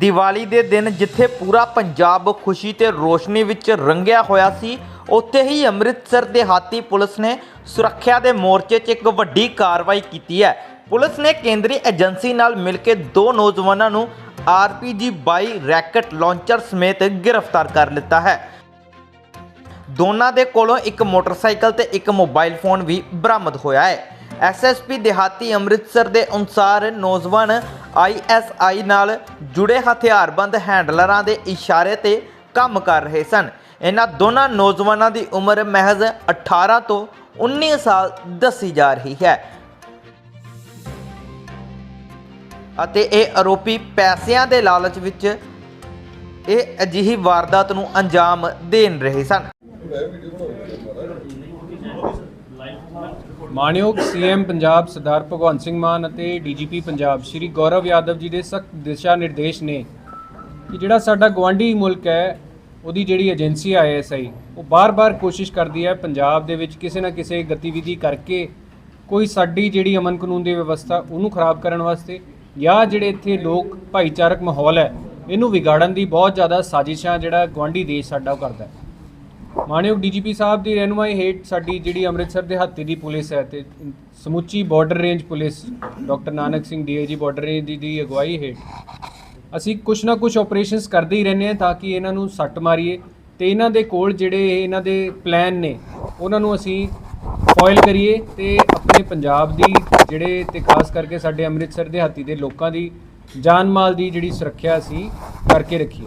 ਦੀਵਾਲੀ ਦੇ ਦਿਨ ਜਿੱਥੇ ਪੂਰਾ ਪੰਜਾਬ ਖੁਸ਼ੀ ਤੇ ਰੋਸ਼ਨੀ ਵਿੱਚ ਰੰਗਿਆ ਹੋਇਆ ਸੀ, ਉੱਥੇ ਹੀ ਅੰਮ੍ਰਿਤਸਰ ਦੇਹਾਤੀ ਪੁਲਿਸ ਨੇ ਸੁਰੱਖਿਆ ਦੇ ਮੋਰਚੇ 'ਚ ਇੱਕ ਵੱਡੀ ਕਾਰਵਾਈ ਕੀਤੀ ਹੈ। ਪੁਲਿਸ ਨੇ ਕੇਂਦਰੀ ਏਜੰਸੀ ਨਾਲ ਮਿਲ ਕੇ ਦੋ ਨੌਜਵਾਨਾਂ ਨੂੰ ਆਰਪੀਜੀ 22 ਰੈਕਟ ਲਾਂਚਰ ਸਮੇਤ ਗ੍ਰਿਫਤਾਰ ਕਰ ਲਿੱਤਾ ਹੈ। ਦੋਨਾਂ ਦੇ ਕੋਲੋਂ ਇੱਕ ਮੋਟਰਸਾਈਕਲ ਤੇ ਇੱਕ ਮੋਬਾਈਲ ਫੋਨ ਵੀ ਬਰਾਮਦ ਹੋਇਆ ਹੈ। ਐਸਐਸਪੀ ਦਿਹਾਤੀ ਅੰਮ੍ਰਿਤਸਰ ਦੇ ਅਨੁਸਾਰ ਨੌਜਵਾਨ ਆਈਐਸਆਈ ਨਾਲ ਜੁੜੇ ਹਥਿਆਰਬੰਦ ਹੈਂਡਲਰਾਂ ਦੇ ਇਸ਼ਾਰੇ ਤੇ ਕੰਮ ਕਰ ਰਹੇ ਸਨ। ਇਹਨਾਂ ਦੋਨਾਂ ਨੌਜਵਾਨਾਂ ਦੀ ਉਮਰ ਮਹਿਜ਼ 18 ਤੋਂ 19 ਸਾਲ ਦੱਸੀ ਜਾ ਰਹੀ ਹੈ। ਅਤੇ ਇਹ ਆਰੋਪੀ ਪੈਸਿਆਂ ਦੇ ਲਾਲਚ ਵਿੱਚ ਇਹ ਅਜਿਹੀ ਵਾਰਦਾਤ ਨੂੰ ਅੰਜਾਮ ਦੇਣ ਰਹੇ ਸਨ। ਮਾਨਯੋਗ ਸੀਐਮ ਪੰਜਾਬ ਸਰਦਾਰ ਭਗਵੰਤ ਸਿੰਘ ਮਾਨ ਅਤੇ ਡੀਜੀਪੀ ਪੰਜਾਬ ਸ਼੍ਰੀ ਗੌਰਵ ਯਾਦਵ ਜੀ ਦੇ ਸਖਤ ਦਿਸ਼ਾ ਨਿਰਦੇਸ਼ ਨੇ ਕਿ ਜਿਹੜਾ ਸਾਡਾ ਗਵਾਂਢੀ ਮੁਲਕ ਹੈ, ਉਹਦੀ ਜਿਹੜੀ ਏਜੰਸੀ ਆਈਐਸਆਈ ਉਹ ਬਾਰ-ਬਾਰ ਕੋਸ਼ਿਸ਼ ਕਰਦੀ ਹੈ ਪੰਜਾਬ ਦੇ ਵਿੱਚ ਕਿਸੇ ਨਾ ਕਿਸੇ ਗਤੀਵਿਧੀ ਕਰਕੇ ਕੋਈ ਸਾਡੀ ਜਿਹੜੀ ਅਮਨ ਕਾਨੂੰਨ ਦੀ ਵਿਵਸਥਾ ਉਹਨੂੰ ਖਰਾਬ ਕਰਨ ਵਾਸਤੇ ਜਾਂ ਜਿਹੜੇ ਇੱਥੇ ਲੋਕ ਭਾਈਚਾਰਕ ਮਾਹੌਲ ਹੈ, ਇਹਨੂੰ ਵਿਗਾੜਨ ਦੀ ਬਹੁਤ ਜ਼ਿਆਦਾ ਸਾਜ਼ਿਸ਼ਾਂ ਜਿਹੜਾ ਗਵਾਂਢੀ ਦੇਸ਼ ਸਾਡਾ ਉਹ ਕਰਦਾ ਹੈ। ਮਾਨਯੋਗ ਡੀਜੀਪੀ ਸਾਹਿਬ ਦੀ ਰਹਿਨੁਮਾਈ ਹੇਠ ਸਾਡੀ ਜਿਹੜੀ ਅੰਮ੍ਰਿਤਸਰ ਦੇ ਹੱਤੀ ਦੀ ਪੁਲਿਸ ਹੈ ਤੇ ਸਮੁੱਚੀ border range police, doctor Nanak Singh DIG border range ਦੀ ਦੀ ਅਗਵਾਈ ਹੇਠ ਅਸੀਂ ਕੁਛ ਨਾ ਕੁਛ ਆਪਰੇਸ਼ਨਸ ਕਰਦੇ ਹੀ ਰਹਿੰਦੇ ਹਾਂ ਤਾਂ ਕਿ ਇਹਨਾਂ ਨੂੰ ਸੱਟ ਮਾਰੀਏ ਤੇ ਇਹਨਾਂ ਦੇ ਕੋਲ ਜਿਹੜੇ ਇਹਨਾਂ ਦੇ ਪਲਾਨ ਨੇ, ਉਹਨਾਂ ਨੂੰ ਅਸੀਂ ਫੋਇਲ ਕਰੀਏ ਤੇ ਆਪਣੇ ਪੰਜਾਬ ਦੀ ਜਿਹੜੇ ਤੇ ਖਾਸ ਕਰਕੇ ਸਾਡੇ ਅੰਮ੍ਰਿਤਸਰ ਦੇ ਹਾਤੀ ਦੇ ਲੋਕਾਂ ਦੀ ਜਾਨ ਮਾਲ ਦੀ ਜਿਹੜੀ ਸੁਰੱਖਿਆ ਅਸੀਂ ਕਰਕੇ ਰੱਖੀਏ।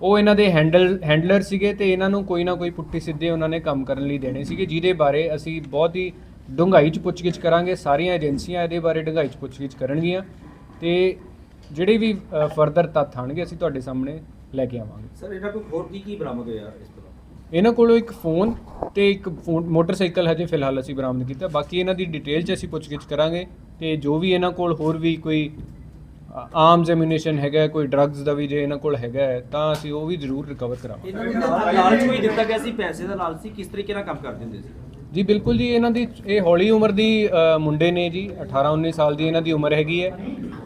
ਉਹ ਇਹਨਾਂ ਦੇ ਹੈਂਡਲ ਹੈਂਡਲਰ ਸੀਗੇ ਤੇ ਇਹਨਾਂ ਨੂੰ ਕੋਈ ਨਾ ਕੋਈ ਪੁੱਠੀ ਸਿੱਧੇ ਉਹਨਾਂ ਨੇ ਕੰਮ ਕਰਨ ਲਈ ਦੇਣੇ ਸੀਗੇ ਜਿਹਦੇ ਬਾਰੇ ਅਸੀਂ ਬਹੁਤ ਹੀ ਡੂੰਘਾਈ 'ਚ ਪੁੱਛਗਿੱਛ ਕਰਾਂਗੇ। ਸਾਰੀਆਂ ਏਜੰਸੀਆਂ ਇਹਦੇ ਬਾਰੇ ਡੂੰਘਾਈ 'ਚ ਪੁੱਛਗਿੱਛ ਕਰਨਗੀਆਂ ਤੇ ਜਿਹੜੇ ਵੀ ਫਰਦਰ ਤੱਥ ਆਣਗੇ ਅਸੀਂ ਤੁਹਾਡੇ ਸਾਹਮਣੇ ਲੈ ਕੇ ਆਵਾਂਗੇ। ਸਰ ਇਹਨਾਂ ਕੋਲ ਹੋਰ ਕੀ ਕੀ ਬਰਾਮਦ ਹੋਇਆ ਇਸ ਤੋਂ ਇਹਨਾਂ ਕੋਲੋਂ ਇੱਕ ਫੋਨ ਤੇ ਇੱਕ ਮੋਟਰਸਾਈਕਲ ਹਜੇ ਫਿਲਹਾਲ ਅਸੀਂ ਬਰਾਮਦ ਕੀਤਾ। ਬਾਕੀ ਇਹਨਾਂ ਦੀ ਡਿਟੇਲ 'ਚ ਅਸੀਂ ਪੁੱਛਗਿੱਛ ਕਰਾਂਗੇ ਤੇ ਜੋ ਵੀ ਇਹਨਾਂ ਕੋਲ ਹੋਰ ਵੀ ਕੋਈ ਆਰਮਸ ਐਮੂਨੇਸ਼ਨ ਹੈਗਾ ਕੋਈ ਡਰੱਗਸ ਦਾ ਵੀ ਜੇ ਇਹਨਾਂ ਕੋਲ ਹੈਗਾ ਤਾਂ ਅਸੀਂ ਉਹ ਵੀ ਜ਼ਰੂਰ ਰਿਕਵਰ ਕਰਾਵਾਂਗੇ। ਇਹਨਾਂ ਨੂੰ ਲਾਲਚ ਵੀ ਦਿੱਤਾ ਗਿਆ ਸੀ ਪੈਸੇ ਦਾ ਲਾਲਚ ਸੀ ਕਿਸ ਤਰੀਕੇ ਨਾਲ ਕੰਮ ਕਰ ਦਿੰਦੇ ਸੀ? ਜੀ ਬਿਲਕੁਲ ਜੀ ਇਹਨਾਂ ਦੀ ਇਹ ਹੌਲੀ ਉਮਰ ਦੀ ਮੁੰਡੇ ਨੇ ਜੀ 18 19 ਸਾਲ ਦੀ ਇਹਨਾਂ ਦੀ ਉਮਰ ਹੈਗੀ ਹੈ।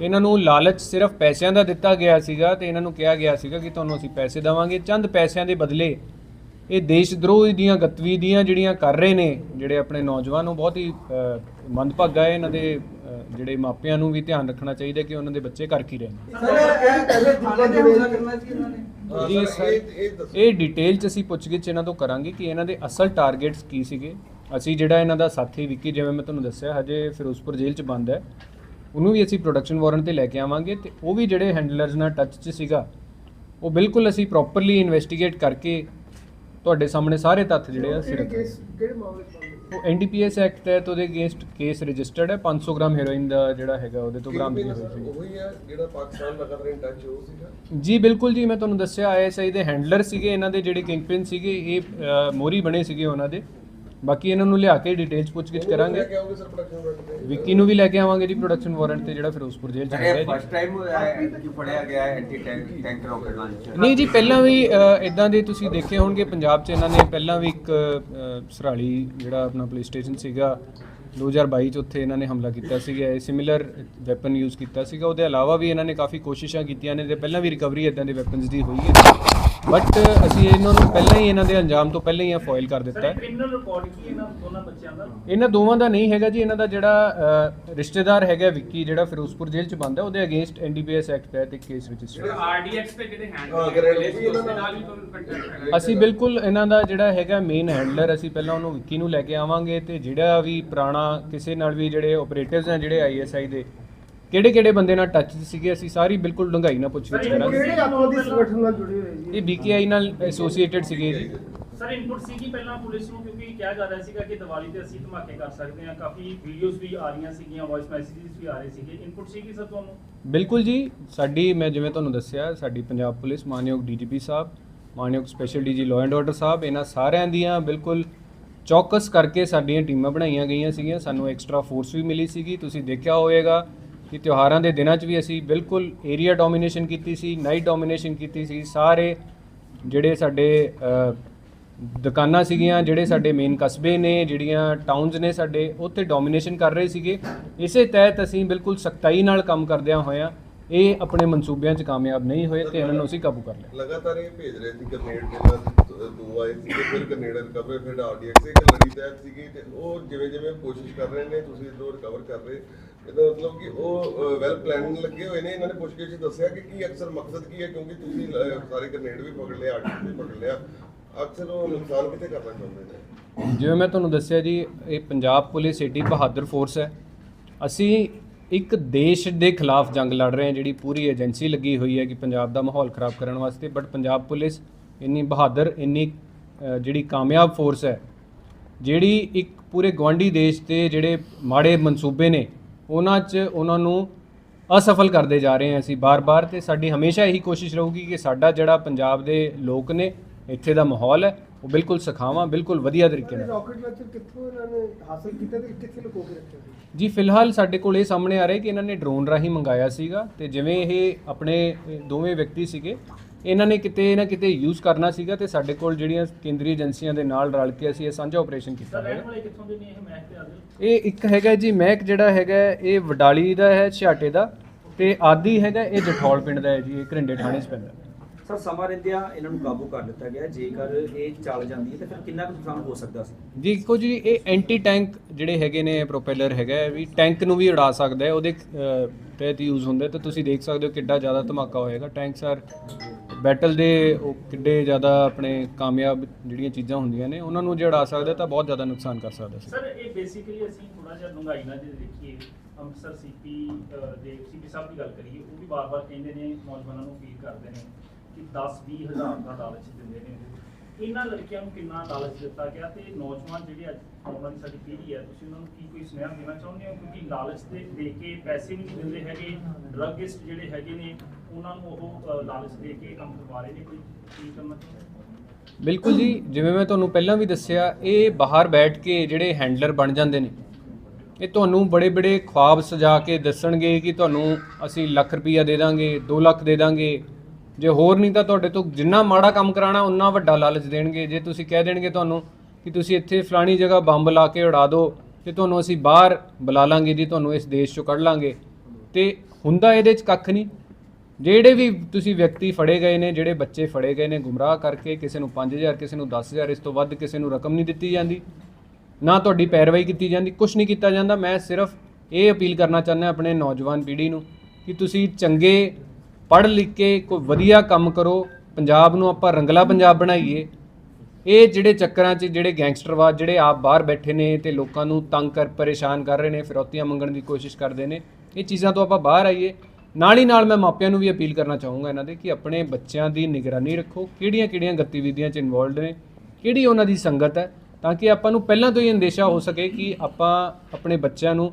ਇਹਨਾਂ ਨੂੰ ਲਾਲਚ ਸਿਰਫ ਪੈਸਿਆਂ ਦਾ ਦਿੱਤਾ ਗਿਆ ਸੀਗਾ ਤੇ ਇਹਨਾਂ ਨੂੰ ਕਿਹਾ ਗਿਆ ਸੀਗਾ ਕਿ ਤੁਹਾਨੂੰ ਅਸੀਂ ਪੈਸੇ ਦੇਵਾਂਗੇ। ਚੰਦ ਪੈਸਿਆਂ ਦੇ ਬਦਲੇ ਇਹ ਦੇਸ਼ ਦਰੋਹ ਦੀਆਂ ਗਤੀਵਿਧੀਆਂ ਜਿਹੜੀਆਂ ਕਰ ਰਹੇ ਨੇ ਜਿਹੜੇ ਆਪਣੇ ਨੌਜਵਾਨ ਉਹ ਬਹੁਤ ਹੀ ਮੰਦਭਾਗਾ ਹੈ ਇਹਨਾਂ ਦੇ ਜਿਹੜੇ ਮਾਪਿਆਂ ਨੂੰ ਵੀ ਧਿਆਨ ਰੱਖਣਾ ਚਾਹੀਦਾ ਕਿ ਉਹਨਾਂ ਦੇ ਬੱਚੇ ਕਰ ਕੀ ਰਹੇ ਨੇ? ਸਰ ਇਹ ਸਰ ਇਹ ਡਿਟੇਲ ਚ ਅਸੀਂ ਪੁੱਛਗਿੱਛ ਇਹਨਾਂ ਤੋਂ ਕਰਾਂਗੇ ਕਿ ਇਹਨਾਂ ਦੇ ਅਸਲ ਟਾਰਗੇਟਸ ਕੀ ਸੀਗੇ। ਅਸੀਂ ਜਿਹੜਾ ਇਹਨਾਂ ਦਾ ਸਾਥੀ ਵਿੱਕੀ ਜਿਵੇਂ ਮੈਂ ਤੁਹਾਨੂੰ ਦੱਸਿਆ ਹਜੇ ਫਿਰੋਜ਼ਪੁਰ ਜੇਲ੍ਹ ਚ ਬੰਦ ਹੈ। ਉਹਨੂੰ ਵੀ ਅਸੀਂ ਪ੍ਰੋਡਕਸ਼ਨ ਵਾਰੰਟ ਤੇ ਲੈ ਕੇ ਆਵਾਂਗੇ ਤੇ ਉਹ ਵੀ ਜਿਹੜੇ ਹੈਂਡਲਰਸ ਨਾਲ ਟੱਚ 'ਚ ਸੀਗਾ ਉਹ ਬਿਲਕੁਲ ਅਸੀਂ ਪ੍ਰੋਪਰਲੀ ਇਨਵੈਸਟੀਗੇਟ ਕਰਕੇ ਤੁਹਾਡੇ ਸਾਹਮਣੇ ਸਾਰੇ ਤੱਥ ਜਿਹੜੇ ਆ ਰੱਖਾਂਗੇ ਕਿਹੜੇ ਮਾਮਲੇ ਉਹ ਐਨਡੀਪੀਐਸ ਐਕਟ ਤਹਿਤ ਉਹਦੇ ਅਗੇਂਸਟ ਕੇਸ ਰਜਿਸਟਰਡ ਹੈ 500 ਗ੍ਰਾਮ ਹੈਰੋਇਨ ਦਾ ਜਿਹੜਾ ਹੈਗਾ ਉਹਦੇ ਤੋਂ ਬਰਾਮਦਗੀ ਹੋਈ ਸੀ। ਉਹੀ ਹੈ ਜਿਹੜਾ ਪਾਕਿਸਤਾਨ ਲਗਾਤਾਰ ਇਨ ਟੱਚ ਉਹ ਸੀਗਾ। ਜੀ ਬਿਲਕੁਲ ਜੀ ਮੈਂ ਤੁਹਾਨੂੰ ਦੱਸਿਆ ਆਈਐਸਆਈ ਦੇ ਹੈਂਡਲਰ ਸੀਗੇ ਇਹਨਾਂ ਦੇ ਜਿਹੜੇ ਕਿੰਗਪਿਨ ਸੀਗੇ ਇਹ ਅ, ਮੋਹਰੀ ਬਣੇ ਸੀਗੇ ਉਹਨਾਂ ਦੇ। ਬਾਕੀ ਇਹਨਾਂ ਨੂੰ ਲਿਆ ਕੇ ਡਿਟੇਲਸ ਪੁੱਛਗਿੱਛ ਕਰਾਂਗੇ। ਲੈ ਕੇ ਆਓਗੇ ਸਰ ਪ੍ਰੋਡਕਸ਼ਨ ਵਾਰੰਟ ਤੇ ਵਿੱਕੀ ਨੂੰ ਵੀ ਲੈ ਕੇ ਆਵਾਂਗੇ ਜੀ ਪ੍ਰੋਡਕਸ਼ਨ ਵਾਰੰਟ ਤੇ ਜਿਹੜਾ ਫਿਰੋਜ਼ਪੁਰ ਜੇਲ੍ਹ ਚ ਇਹ ਜੀ ਫਸਟ ਟਾਈਮ ਕਿ ਫੜਿਆ ਗਿਆ ਹੈ anti tank tank rocket launcher ਨਹੀਂ ਜੀ ਪਹਿਲਾਂ ਵੀ ਇਦਾਂ ਦੇ ਤੁਸੀਂ ਦੇਖੇ ਹੋਣਗੇ ਪੰਜਾਬ 'ਚ ਇਹਨਾਂ ਨੇ ਪਹਿਲਾਂ ਵੀ ਇੱਕ ਅ, ਸਰਾਲੀ ਜਿਹੜਾ ਆਪਣਾ ਪੁਲਿਸ ਸਟੇਸ਼ਨ ਸੀਗਾ 2022 ਚ ਉੱਥੇ ਇਹਨਾਂ ਨੇ ਹਮਲਾ ਕੀਤਾ ਸੀਗਾ ਇਹ ਸਿਮਿਲਰ ਵੈਪਨ ਯੂਜ਼ ਕੀਤਾ ਸੀਗਾ। ਉਹਦੇ ਇਲਾਵਾ ਵੀ ਇਹਨਾਂ ਨੇ ਕਾਫੀ ਕੋਸ਼ਿਸ਼ਾਂ ਕੀਤੀਆਂ ਨੇ ਤੇ ਪਹਿਲਾਂ ਵੀ ਰਿਕਵਰੀ ਇਦਾਂ ਦੇ ਵੈਪਨਸ ਦੀ ਹੋਈ ਹੈ। ਬਟ ਅਸੀਂ ਇਹਨਾਂ ਨੂੰ ਪਹਿਲਾਂ ਹੀ ਇਹਨਾਂ ਦੇ ਅੰਜਾਮ ਤੋਂ ਪਹਿਲਾਂ ਹੀ ਇਹ ਫੋਇਲ ਕਰ ਦਿੱਤਾ ਹੈ। ਕ੍ਰਿਮੀਨਲ ਰਿਕਾਰਡ ਕੀ ਇਹਨਾਂ ਦੋਨਾਂ ਬੱਚਿਆਂ ਦਾ? ਇਹਨਾਂ ਦੋਵਾਂ ਦਾ ਨਹੀਂ ਹੈਗਾ ਜੀ ਇਹਨਾਂ ਦਾ ਜਿਹੜਾ ਅ, ਰਿਸ਼ਤੇਦਾਰ ਹੈਗਾ ਵਿੱਕੀ ਜਿਹੜਾ ਫਿਰੋਜ਼ਪੁਰ ਜੇਲ੍ਹ ਚ ਬੰਦ ਹੈ ਉਹਦੇ ਅਗੇਂਸਟ ਐਨਡੀਪੀਐਸ ਐਕਟ ਤਹਿਤ ਇੱਕ ਕੇਸ ਰਜਿਸਟਰ ਆਰਡੀਐਕਸ ਤੇ ਜਿਹੜੇ ਹੈਂਡ ਹਾਂ, ਅਗਰ ਇਹ ਵੀ ਦੇ ਦਾ- ਨਾਲ ਵੀ ਤੁਹਾਨੂੰ ਕੰਟੈਕਟ ਹੈਗਾ ਅਸੀਂ ਬਿਲਕੁਲ ਇਹਨਾਂ ਦਾ ਜਿਹੜਾ ਹੈਗਾ ਮੇਨ ਹੈਂਡਲਰ ਅਸੀਂ ਪਹਿਲਾਂ ਉਹਨੂੰ ਵਿੱਕੀ ਨੂੰ ਲੈ ਕੇ ਆਵਾਂਗੇ ਤੇ ਜਿਹੜਾ ਵੀ ਪੁਰਾਣਾ ਕਿਸੇ ਨਾਲ ਵੀ ਜਿਹੜੇ ਆਪਰੇਟਰਸ ਨੇ ਜਿਹੜੇ ਆਈਐਸਆਈ ਦੇ ਕਿਹੜੇ ਕਿਹੜੇ ਬੰਦੇ ਨਾਲ ਟੱਚ ਸੀਗੇ ਅਸੀਂ ਸਾਰੀ ਬਿਲਕੁਲ ਡੂੰਘਾਈ ਨਾਲ ਪੁੱਛਗਿੱਛ ਕਰਾਂਗੇ। ਕਿਹੜੇ ਆਪੋਦੀ ਸੰਗਠਨ ਨਾਲ ਜੁੜੇ ਹੋਏ? ਇਹ ਬੀਕੇਆਈ ਨਾਲ ਐਸੋਸੀਏਟਡ ਸੀਗੇ ਜੀ। ਸਰ ਇਨਪੁਟ ਸੀ ਕਿ ਪਹਿਲਾਂ ਪੁਲਿਸ ਨੂੰ ਕਿਉਂਕਿ ਕਿਹਾ ਜਾ ਰਿਹਾ ਸੀਗਾ ਕਿ ਦੀਵਾਲੀ ਤੇ ਅਸੀਂ ਧਮਾਕੇ ਕਰ ਸਕਦੇ ਹਾਂ। ਕਾਫੀ ਵੀਡੀਓਜ਼ ਵੀ ਆ ਰਹੀਆਂ ਸੀਗੀਆਂ ਵੌਇਸ ਮੈਸੇजेस ਵੀ ਆ ਰਹੇ ਸੀਗੇ। ਇਨਪੁਟ ਸੀ ਕਿ ਸਰ ਤੁਹਾਨੂੰ? ਬਿਲਕੁਲ ਜੀ। ਸਾਡੀ ਮੈਂ ਜਿਵੇਂ ਤੁਹਾਨੂੰ ਦੱਸਿਆ ਸਾਡੀ ਪੰਜਾਬ ਪੁਲਿਸ ਮਾਨਯੋਗ ਡੀਜੀਪੀ ਸਾਹਿਬ ਮਾਨਯੋਗ special DG law and order ਸਾਹਿਬ ਇਹਨਾਂ ਸਾਰਿਆਂ ਦੀਆਂ ਬਿਲਕੁਲ ਚੌਕਸ ਕਰਕੇ ਸਾਡੀਆਂ ਟੀਮਾਂ ਬਣਾਈਆਂ ਗਈਆਂ ਸੀਗੀਆਂ। ਸਾਨੂੰ ਐਕਸਟਰਾ ਫੋਰਸ ਵੀ ਮਿਲੀ ਸੀਗੀ। ਤੁਸੀਂ ਦੇਖਿਆ ਹੋਵੇਗਾ ਕਿ ਤਿਉਹਾਰਾਂ ਦੇ ਦਿਨਾਂ 'ਚ ਵੀ ਅਸੀਂ ਬਿਲਕੁਲ ਏਰੀਆ ਡੋਮੀਨੇਸ਼ਨ ਕੀਤੀ ਸੀ ਨਾਈਟ ਡੋਮੀਨੇਸ਼ਨ ਕੀਤੀ ਸੀ। ਸਾਰੇ ਜਿਹੜੇ ਸਾਡੇ ਦੁਕਾਨਾਂ ਸੀਗੀਆਂ, ਜਿਹੜੇ ਸਾਡੇ ਮੇਨ ਕਸਬੇ ਨੇ, ਜਿਹੜੀਆਂ ਟਾਊਨਸ ਨੇ ਸਾਡੇ, ਉੱਥੇ ਡੋਮੀਨੇਸ਼ਨ ਕਰ ਰਹੇ ਸੀਗੇ। ਇਸੇ ਤਹਿਤ ਅਸੀਂ ਬਿਲਕੁਲ ਸਖਤਾਈ ਨਾਲ ਕੰਮ ਕਰਦਿਆਂ ਹੋਇਆਂ ਇਹ ਆਪਣੇ ਮਨਸੂਬਿਆਂ 'ਚ ਕਾਮਯਾਬ ਨਹੀਂ ਹੋਏ ਤੇ ਇਹਨਾਂ ਨੂੰ ਅਸੀਂ ਕਾਬੂ ਕਰ ਲਿਆ। ਲਗਾਤਾਰ ਇਹ ਭੇਜ ਰਹੇ ਸੀ ਗ੍ਰਨੇਡ ਜਿਹੜਾ ਦ- ਦੋ ਆਏ ਸੀ ਫਿਰ ਗ੍ਰਨੇਡ ਰਿਕਵਰ ਫਿਰ ਆਰਡੀਐਕਸ ਇੱਕ ਲੜੀ ਤਹਿਤ ਸੀਗੀ ਤੇ ਉਹ ਜਿਵੇਂ ਜਿਵੇਂ ਕੋਸ਼ਿਸ਼ ਕਰ ਰਹੇ ਨੇ ਤੁਸੀਂ ਇਦੋਂ ਰਿਕਵਰ ਕਰ ਰਹੇ। ਇਹਦਾ ਮਤਲਬ ਕਿ ਉਹ ਵੈਲ ਪਲਾਨਿੰਗ ਲੱਗੇ ਹੋਏ ਨੇ। ਇਹਨਾਂ ਨੇ ਪੁੱਛ ਕੇ ਦੱਸਿਆ ਕਿ ਕੀ ਅਕਸਰ ਮਕਸਦ ਕੀ ਹੈ? ਕਿਉਂਕਿ ਤੁਸੀਂ ਸਾਰੇ ਗ੍ਰਨੇਡ ਵੀ ਪਕੜ ਲਿਆ ਆਰਡੀਐਕਸ ਵੀ ਪਕੜ ਲਿਆ। ਅਕਸਰ ਉਹ ਨੁਕਸਾਨ ਕਿਤੇ ਕਰਨਾ ਚਾਹੁੰਦੇ ਨੇ? ਜਿਵੇਂ ਮੈਂ ਤੁਹਾਨੂੰ ਦੱਸਿਆ ਜੀ ਇਹ ਪੰਜਾਬ ਪੁਲਿਸ ਏਡੀ ਬਹਾਦਰ ਫੋਰਸ ਹੈ। ਅਸੀਂ ਇੱਕ ਦੇਸ਼ ਦੇ ਖਿਲਾਫ ਜੰਗ ਲੜ ਰਹੇ ਹਾਂ, ਜਿਹੜੀ ਪੂਰੀ ਏਜੰਸੀ ਲੱਗੀ ਹੋਈ ਹੈ ਕਿ ਪੰਜਾਬ ਦਾ ਮਾਹੌਲ ਖਰਾਬ ਕਰਨ ਵਾਸਤੇ ਬਟ ਪੰਜਾਬ ਪੁਲਿਸ ਇੰਨੀ ਬਹਾਦਰ, ਇੰਨੀ ਜਿਹੜੀ ਕਾਮਯਾਬ ਫੋਰਸ ਹੈ, ਜਿਹੜੀ ਇੱਕ ਪੂਰੇ ਗਵਾਂਢੀ ਦੇਸ਼ ਤੇ ਜਿਹੜੇ ਮਾੜੇ ਮਨਸੂਬੇ ਨੇ, ਉਹਨਾਂ 'ਚ ਉਹਨਾਂ ਨੂੰ ਅਸਫਲ ਕਰਦੇ ਜਾ ਰਹੇ ਹਾਂ ਅਸੀਂ ਬਾਰ-ਬਾਰ, ਤੇ ਸਾਡੀ ਹਮੇਸ਼ਾ ਇਹੀ ਕੋਸ਼ਿਸ਼ ਰਹੂਗੀ ਕਿ ਸਾਡਾ ਜਿਹੜਾ ਪੰਜਾਬ ਦੇ ਲੋਕ ਨੇ, ਇੱਥੇ ਦਾ ਮਾਹੌਲ ਹੈ ਉਹ ਬਿਲਕੁਲ ਸਖਾਵਾਂ ਬਿਲਕੁਲ ਵਧੀਆ ਤਰੀਕੇ ਨਾਲ। ਰਾਕਟ ਲਾਂਚਰ ਕਿੱਥੋਂ ਇਹਨਾਂ ਨੇ ਹਾਸਲ ਕੀਤਾ ਤੇ ਕਿੱਥੇ ਲੁਕੋ ਕੇ ਰੱਖਿਆ ਸੀ? ਜੀ ਫਿਲਹਾਲ ਸਾਡੇ ਕੋਲ ਇਹ ਸਾਹਮਣੇ ਆ ਰਿਹਾ ਕਿ ਇਹਨਾਂ ਨੇ ਡਰੋਨ ਰਾਹੀਂ ਮੰਗਾਇਆ ਸੀਗਾ ਤੇ ਜਿਵੇਂ ਇਹ ਆਪਣੇ ਦੋਵੇਂ ਵਿਅਕਤੀ ਸੀਗੇ ਇਹਨਾਂ ਨੇ ਕਿਤੇ ਨਾ ਕਿਤੇ ਯੂਜ਼ ਕਰਨਾ ਸੀਗਾ ਤੇ ਸਾਡੇ ਕੋਲ ਜਿਹੜੀਆਂ ਕੇਂਦਰੀ ਏਜੰਸੀਆਂ ਦੇ ਨਾਲ ਰਲ ਕੇ ਅਸੀਂ ਇਹ ਸਾਂਝਾ ਆਪਰੇਸ਼ਨ ਕੀਤਾ ਹੈ ਇਹ ਇੱਕ ਹੈਗਾ ਜੀ ਮਹਿਕ ਜਿਹੜਾ ਹੈਗਾ ਇਹ ਵਡਾਲੀ ਦਾ ਹੈ ਛਿਆਟੇ ਦਾ ਤੇ ਆਦੀ ਹੈਗਾ ਇਹ ਜਠੌਲ ਪਿੰਡ ਦਾ ਹੈ ਜੀ ਇਹ ਘਰਿੰਡੇ ਥਾਣੇ 'ਚ ਪੈਂਦਾ। ਸਰ ਸਮਾਂ ਰਹਿੰਦਿਆਂ ਇਹਨਾਂ ਨੂੰ ਕਾਬੂ ਕਰ ਲਿੱਤਾ ਗਿਆ। ਜੇਕਰ ਇਹ ਚੱਲ ਜਾਂਦੀ ਹੈ ਤਾਂ ਫਿਰ ਕਿੰਨਾ ਕੁ ਨੁਕਸਾਨ ਹੋ ਸਕਦਾ ਸੀ? ਜੀ ਦੇਖੋ ਜੀ ਇਹ ਐਂਟੀ ਟੈਂਕ ਜਿਹੜੇ ਹੈਗੇ ਨੇ ਪ੍ਰੋਪੈਲਰ ਹੈਗਾ ਵੀ ਟੈਂਕ ਨੂੰ ਵੀ ਉਡਾ ਸਕਦਾ ਹੈ। ਉਹਦੇ ਤਹਿਤ ਯੂਜ਼ ਹੁੰਦਾ ਤਾਂ ਤੁਸੀਂ ਦੇਖ ਸਕਦੇ ਹੋ ਕਿੱਡਾ ਜ਼ਿਆਦਾ ਧਮਾਕਾ ਹੋਏਗਾ। ਟੈਂਕਸ ਆਰ ਬੈਟਲ ਦੇ ਉਹ ਕਿੱਡੇ ਜ਼ਿਆਦਾ ਆਪਣੇ ਕਾਮਯਾਬ ਜਿਹੜੀਆਂ ਚੀਜ਼ਾਂ ਹੁੰਦੀਆਂ ਨੇ ਉਹਨਾਂ ਨੂੰ ਜੇ ਉਡਾ ਸਕਦਾ ਤਾਂ ਬਹੁਤ ਜ਼ਿਆਦਾ ਨੁਕਸਾਨ ਕਰ ਸਕਦਾ ਸੀ। ਸਰ ਇਹ ਬੇਸਿਕਲੀ ਅਸੀਂ ਥੋੜਾ ਜਿਹਾ ਡੂੰਘਾਈ ਨਾਲ ਜੇ ਦੇਖੀਏ ਅੰਮ੍ਰਿਤਸਰ ਸੀਪੀ ਦੇ ਸੀਪੀ ਸਾਹਿਬ ਦੀ ਗੱਲ ਕਰੀਏ ਉਹ ਵੀ ਬਾਰ-ਬਾਰ ਕਹਿੰਦੇ ਨੇ ਨੌਜਵਾਨਾਂ ਨੂੰ ਅਪੀਲ ਕਰਦੇ ਨੇ। ਕਿ 10-20 ਹਜ਼ਾਰ ਦਾ ਲਾਲਚ ਦਿੰਦੇ ਨੇ ਇਹਨਾਂ ਲੜਕੀਆਂ ਨੂੰ ਕਿੰਨਾ ਲਾਲਚ ਦਿੱਤਾ ਗਿਆ ਤੇ ਨੌਜਵਾਨ ਜਿਹੜੇ ਅੱਜ ਆਉਣ ਵਾਲੀ ਸਾਡੀ ਪੀੜ੍ਹੀ ਹੈ, ਤੁਸੀਂ ਉਹਨਾਂ ਨੂੰ ਕੀ ਕੋਈ ਸੁਨੇਹਾ ਦੇਣਾ ਚਾਹੁੰਦੇ ਹੋ? ਕਿਉਂਕਿ ਲਾਲਚ ਦੇ ਦੇ ਕੇ ਪੈਸੇ ਵੀ ਨਹੀਂ ਦਿੰਦੇ ਹੈਗੇ ਡਰੱਗਿਸਟ ਜਿਹੜੇ ਹੈਗੇ ਨੇ, ਉਹਨਾਂ ਨੂੰ ਉਹ ਲਾਲਚ ਦੇ ਕੇ ਕੰਮ ਕਰਵਾ ਰਹੇ ਨੇ, ਕੋਈ ਕੀ ਕਰਨਾ ਚਾਹੁੰਦੇ ਬਿਲਕੁਲ ਜੀ, ਜਿਵੇਂ ਮੈਂ ਤੁਹਾਨੂੰ ਪਹਿਲਾਂ ਵੀ ਦੱਸਿਆ, ਇਹ ਬਾਹਰ ਬੈਠ ਕੇ ਜਿਹੜੇ ਹੈਂਡਲਰ ਬਣ ਜਾਂਦੇ ਨੇ, ਇਹ ਤੁਹਾਨੂੰ ਬੜੇ ਬੜੇ ਖੁਆਬ ਸਜਾ ਕੇ ਦੱਸਣਗੇ ਕਿ ਤੁਹਾਨੂੰ ਅਸੀਂ ਲੱਖ ਰੁਪਈਆ ਦੇ ਦਾਂਗੇ 2 ਲੱਖ ਦੇ ਦਾਂਗੇ ਜੇ ਹੋਰ ਨਹੀਂ ਤਾਂ ਤੁਹਾਡੇ ਤੋਂ ਜਿੰਨਾ ਮਾੜਾ ਕੰਮ ਕਰਾਣਾ ਉਨਾ ਵੱਡਾ ਲਾਲਚ ਦੇਣਗੇ। ਜੇ ਤੁਸੀਂ ਕਹਿ ਦੇਣਗੇ ਤੁਹਾਨੂੰ ਕਿ ਤੁਸੀਂ ਇੱਥੇ ਫਲਾਣੀ ਜਗ੍ਹਾ ਬੰਬ ਲਾ ਕੇ ਉਡਾ ਦਿਓ, ਤੇ ਤੁਹਾਨੂੰ ਅਸੀਂ ਬਾਹਰ ਬੁਲਾ ਲਾਂਗੇ ਜੀ, ਤੁਹਾਨੂੰ ਇਸ ਦੇਸ਼ ਚੋਂ ਕੱਢ ਲਾਂਗੇ। ਤੇ ਹੁੰਦਾ ਇਹਦੇ 'ਚ ਕੱਖ ਨਹੀਂ। ਜਿਹੜੇ ਵੀ ਤੁਸੀਂ ਵਿਅਕਤੀ ਫੜੇ ਗਏ ਨੇ, ਜਿਹੜੇ ਬੱਚੇ ਫੜੇ ਗਏ ਨੇ ਗੁੰਮਰਾਹ ਕਰਕੇ, ਕਿਸੇ ਨੂੰ 5000 ਕਿਸੇ ਨੂੰ 10000 ਇਸ ਤੋਂ ਵੱਧ ਕਿਸੇ ਨੂੰ ਰਕਮ ਨਹੀਂ ਦਿੱਤੀ ਜਾਂਦੀ, ਨਾ ਤੁਹਾਡੀ ਪੈਰਵਾਈ ਕੀਤੀ ਜਾਂਦੀ ਕੁਝ ਨਹੀਂ ਕੀਤਾ ਜਾਂਦਾ। ਮੈਂ ਸਿਰਫ ਇਹ ਅਪੀਲ ਕਰਨਾ ਚਾਹੁੰਦਾ ਆਪਣੇ ਨੌਜਵਾਨ ਪੀੜ੍ਹੀ ਨੂੰ ਕਿ ਤੁਸੀਂ ਚੰਗੇ ਪੜ੍ਹ ਲਿਖ ਕੇ ਕੋਈ ਵਧੀਆ ਕੰਮ ਕਰੋ, ਪੰਜਾਬ ਨੂੰ ਆਪਾਂ ਰੰਗਲਾ ਪੰਜਾਬ ਬਣਾਈਏ, ਇਹ ਜਿਹੜੇ ਚੱਕਰਾਂ 'ਚ ਜਿਹੜੇ ਗੈਂਗਸਟਰਵਾਦ ਜਿਹੜੇ ਆਪ ਬਾਹਰ ਬੈਠੇ ਨੇ ਤੇ ਲੋਕਾਂ ਨੂੰ ਤੰਗ ਕਰ, ਪਰੇਸ਼ਾਨ ਕਰ ਰਹੇ ਨੇ, ਫਿਰੌਤੀਆਂ ਮੰਗਣ ਦੀ ਕੋਸ਼ਿਸ਼ ਕਰਦੇ ਨੇ, ਇਹ ਚੀਜ਼ਾਂ ਤੋਂ ਆਪਾਂ ਬਾਹਰ ਆਈਏ। ਨਾਲ ਹੀ ਨਾਲ ਮੈਂ ਮਾਪਿਆਂ ਨੂੰ ਵੀ ਅਪੀਲ ਕਰਨਾ ਚਾਹੂੰਗਾ ਇਹਨਾਂ ਦੇ ਕਿ ਆਪਣੇ ਬੱਚਿਆਂ ਦੀ ਨਿਗਰਾਨੀ ਰੱਖੋ ਕਿਹੜੀਆਂ-ਕਿਹੜੀਆਂ ਗਤੀਵਿਧੀਆਂ 'ਚ ਇਨਵੋਲਡ ਨੇ, ਕਿਹੜੀ ਉਹਨਾਂ ਦੀ ਸੰਗਤ ਹੈ, ਤਾਂ ਕਿ ਆਪਾਂ ਨੂੰ ਪਹਿਲਾਂ ਤੋਂ ਹੀ ਅੰਦੇਸ਼ਾ ਹੋ ਸਕੇ ਕਿ ਆਪਾਂ ਆਪਣੇ ਬੱਚਿਆਂ ਨੂੰ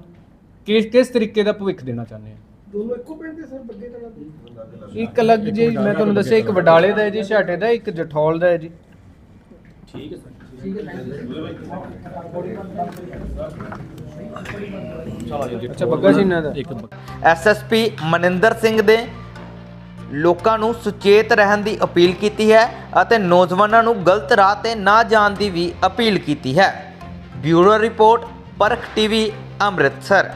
ਕਿਸ ਕਿਸ ਤਰੀਕੇ ਦਾ ਭਵਿੱਖ ਦੇਣਾ ਚਾਹੁੰਦੇ ਹਾਂ। ਦੋਨੋਂ ਇੱਕੋ ਪਿੰਡ ਦੇ ਸਰ ਬੱਗੇ ਕਲਾਂ ਦੇ? ਇੱਕ ਅਲੱਗ ਜੀ ਮੈਂ ਤੁਹਾਨੂੰ ਦੱਸਿਆ ਇੱਕ ਵਡਾਲੇ ਦਾ ਹੈ ਜੀ ਛਾਟੇ ਦਾ ਇੱਕ ਜਠੌਲ ਦਾ ਹੈ ਜੀ। ਠੀਕ ਹੈ ਸਰ। ਅੱਛਾ ਬੱਗਾ ਜੀ ਇਹਨਾਂ ਦਾ? ਐਸਐਸਪੀ ਮਨਿੰਦਰ ਸਿੰਘ ਦੇ ਲੋਕਾਂ ਨੂੰ ਸੁਚੇਤ ਰਹਿਣ ਦੀ ਅਪੀਲ ਕੀਤੀ ਹੈ ਅਤੇ ਨੌਜਵਾਨਾਂ ਨੂੰ ਗਲਤ ਰਾਹ ਤੇ ਨਾ ਜਾਣ ਦੀ ਵੀ ਅਪੀਲ ਕੀਤੀ ਹੈ। Bureau report Parakh TV Amritsar.